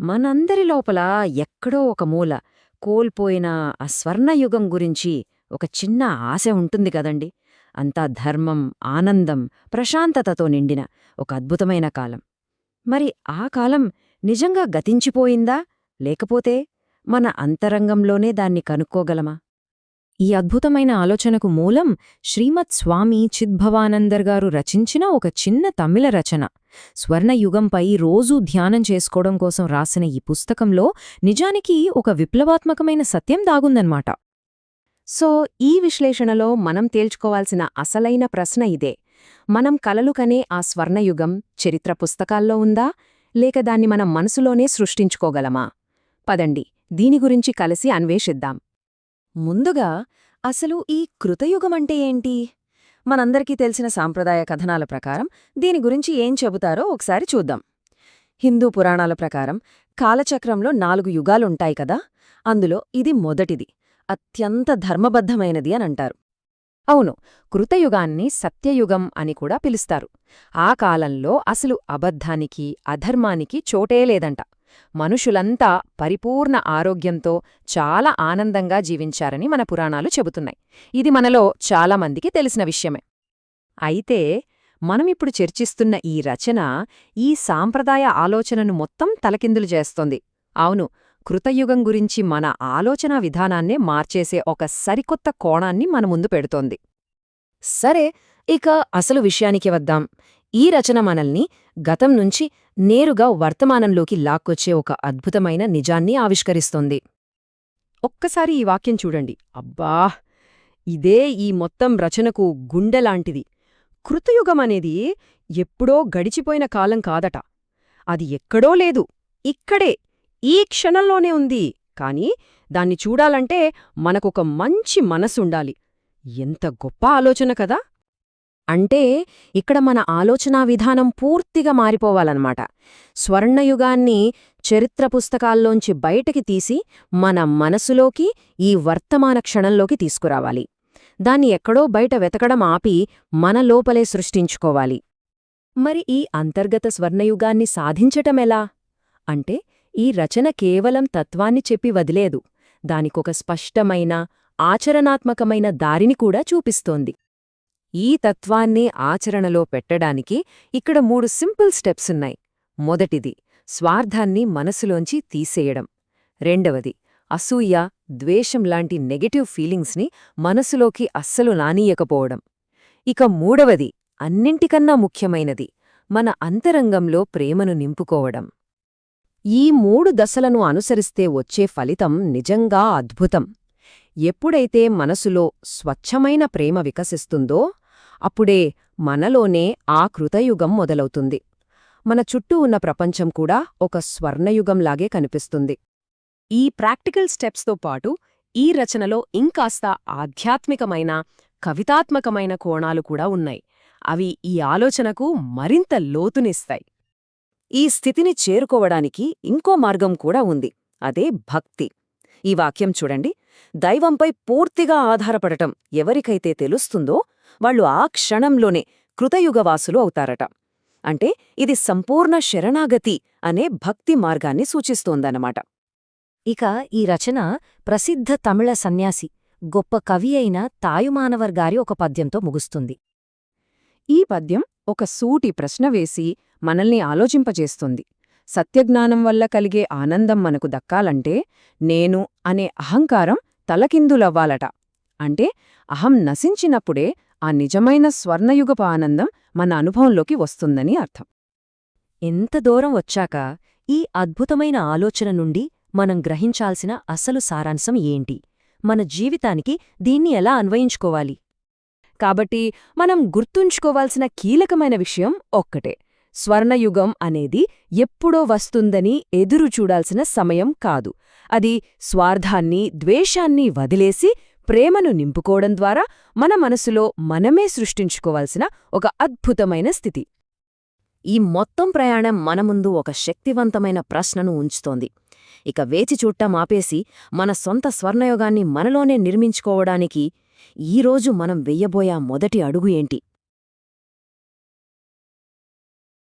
మనందరి లోపల ఎక్కడో ఒక మూల కోల్పోయిన ఆ స్వర్ణయుగం గురించి ఒక చిన్న ఆశ ఉంటుంది కదండి. అంతా ధర్మం ఆనందం ప్రశాంతతతో నిండిన ఒక అద్భుతమైన కాలం. మరి ఆ కాలం నిజంగా గతించిపోయిందా? లేకపోతే మన అంతరంగంలోనే దాన్ని కనుక్కోగలమా? ఈ అద్భుతమైన ఆలోచనకు మూలం శ్రీమత్ స్వామి చిద్భవానందర్ గారు రచించిన ఒక చిన్న తమిళ రచన. స్వర్ణయుగంపై రోజూ ధ్యానం చేసుకోవడం కోసం రాసిన ఈ పుస్తకంలో నిజానికి ఒక విప్లవాత్మకమైన సత్యం దాగుందన్నమాట సో ఈ విశ్లేషణలో మనం తేల్చుకోవాల్సిన అసలైన ప్రశ్న ఇదే. మనం కలలు కనే ఆ స్వర్ణయుగం చరిత్ర పుస్తకాల్లో ఉందా? లేక దాన్ని మనం మనసులోనే సృష్టించుకోగలమా? పదండి దీని గురించి కలిసి అన్వేషిద్దాం. ముందుగా అసలు ఈ కృతయుగమంటే ఏంటి? మనందరికీ తెలిసిన సాంప్రదాయ కథనాల ప్రకారం దీని గురించి ఏం చెబుతారో ఒకసారి చూద్దాం. హిందూ పురాణాల ప్రకారం కాలచక్రంలో నాలుగు యుగాలుంటాయి కదా అందులో ఇది మొదటిది అత్యంత ధర్మబద్ధమైనది అనంటారు అవును కృతయుగాన్ని సత్యయుగం అని కూడా పిలుస్తారు. ఆ కాలంలో అసలు అబద్ధానికి అధర్మానికి చోటే లేదంట. మనుషులంతా పరిపూర్ణ ఆరోగ్యంతో చాలా ఆనందంగా జీవించారని మన పురాణాలు చెబుతున్నాయి. ఇది మనలో చాలామందికి తెలిసిన విషయమే. అయితే మనమిప్పుడు చర్చిస్తున్న ఈ రచన ఈ సాంప్రదాయ ఆలోచనను మొత్తం తలకిందులు చేస్తోంది. అవును కృతయుగం గురించి మన ఆలోచనా విధానాన్నే మార్చేసే ఒక సరికొత్త కోణాన్ని మన ముందు పెడుతోంది. సరే ఇక అసలు విషయానికి వద్దాం. ఈ రచన మనల్ని గతం నుంచి నేరుగా వర్తమానంలోకి లాక్కొచ్చే ఒక అద్భుతమైన నిజాన్ని ఆవిష్కరిస్తోంది. ఒక్కసారి ఈ వాక్యం చూడండి. అబ్బా! ఇదే ఈ మొత్తం రచనకు గుండెలాంటిది కృతయుగమనేది ఎప్పుడో గడిచిపోయిన కాలం కాదట. అది ఎక్కడో లేదు. ఇక్కడే. ఈ క్షణంలోనే ఉంది. కాని దాన్ని చూడాలంటే మనకొక మంచి మనసుండాలి. ఎంత గొప్ప ఆలోచన కదా! అంటే ఇక్కడ మన ఆలోచనా విధానం పూర్తిగా మారిపోవాలన్నమాట. స్వర్ణయుగాన్ని చరిత్ర పుస్తకాల్లోంచి బయటకి తీసి మన మనసులోకి ఈ వర్తమాన క్షణంలోకి తీసుకురావాలి. దాన్ని ఎక్కడో బయట వెతకడం ఆపి మన లోపలే సృష్టించుకోవాలి. మరి ఈ అంతర్గత స్వర్ణయుగాన్ని సాధించటమెలా అంటే ఈ రచన కేవలం తత్వాన్ని చెప్పి వదిలేదు. దానికొక స్పష్టమైన ఆచరణాత్మకమైన దారిని కూడా చూపిస్తోంది. ఈ తత్వాన్నే ఆచరణలో పెట్టడానికి ఇక్కడ మూడు సింపుల్ స్టెప్స్ ఉన్నాయి. మొదటిది స్వార్థాన్ని మనసులోంచి తీసేయడం. రెండవది అసూయ ద్వేషం లాంటి నెగటివ్ ఫీలింగ్స్ని మనసులోకి అస్సలు నానీయకపోవడం. ఇక మూడవది అన్నింటికన్నా ముఖ్యమైనది మన అంతరంగంలో ప్రేమను నింపుకోవడం. ఈ మూడు దశలను అనుసరిస్తే వచ్చే ఫలితం నిజంగా అద్భుతం. ఎప్పుడైతే మనసులో స్వచ్ఛమైన ప్రేమ వికసిస్తుందో అప్పుడే మనలోనే ఆ కృతయుగం మొదలవుతుంది. మన చుట్టూ ఉన్న ప్రపంచం కూడా ఒక స్వర్ణయుగంలాగే కనిపిస్తుంది. ఈ ప్రాక్టికల్ స్టెప్స్తో పాటు ఈ రచనలో ఇంకాస్త ఆధ్యాత్మికమైన కవితాత్మకమైన కోణాలు కూడా ఉన్నాయి. అవి ఈ ఆలోచనకు మరింత లోతునిస్తాయి. ఈ స్థితిని చేరుకోవడానికి ఇంకో మార్గం కూడా ఉంది. అదే భక్తి. ఈ వాక్యం చూడండి. దైవంపై పూర్తిగా ఆధారపడటం ఎవరికైతే తెలుస్తుందో వాళ్ళు ఆ క్షణంలోనే కృతయుగవాసులు అవుతారట. అంటే ఇది సంపూర్ణ శరణాగతి అనే భక్తి మార్గాన్ని సూచిస్తోందన్నమాట. ఇక ఈ రచన ప్రసిద్ధ తమిళ సన్యాసి గొప్ప కవి అయిన తాయుమానవర్ గారి ఒక పద్యంతో ముగుస్తుంది. ఈ పద్యం ఒక సూటి ప్రశ్న వేసి మనల్ని ఆలోచింపజేస్తుంది. సత్యజ్ఞానం వల్ల కలిగే ఆనందం మనకు దక్కాలంటే నేను అనే అహంకారం తలకిందులవ్వాలట. అంటే అహం నశించినప్పుడే ఆ నిజమైన స్వర్ణయుగపు ఆనందం మన అనుభవంలోకి వస్తుందని అర్థం. ఎంత దూరం వచ్చాక ఈ అద్భుతమైన ఆలోచన నుండి మనం గ్రహించాల్సిన అసలు సారాంశం ఏంటి? మన జీవితానికి దీన్ని ఎలా అన్వయించుకోవాలి? కాబట్టి మనం గుర్తుంచుకోవాల్సిన కీలకమైన విషయం ఒక్కటే. స్వర్ణయుగం అనేది ఎప్పుడో వస్తుందని ఎదురుచూడాల్సిన సమయం కాదు. అది స్వార్థాన్ని ద్వేషాన్ని వదిలేసి ప్రేమను నింపుకోవడం ద్వారా మన మనసులో మనమే సృష్టించుకోవాల్సిన ఒక అద్భుతమైన స్థితి. ఈ మొత్తం ప్రయాణం మన ముందు ఒక శక్తివంతమైన ప్రశ్నను ఉంచుతోంది. ఇక వేచి చూట్టం ఆపేసి మన సొంత స్వర్ణయోగాన్ని మనలోనే నిర్మించుకోవడానికి ఈరోజు మనం వెయ్యబోయా మొదటి అడుగు ఏంటి?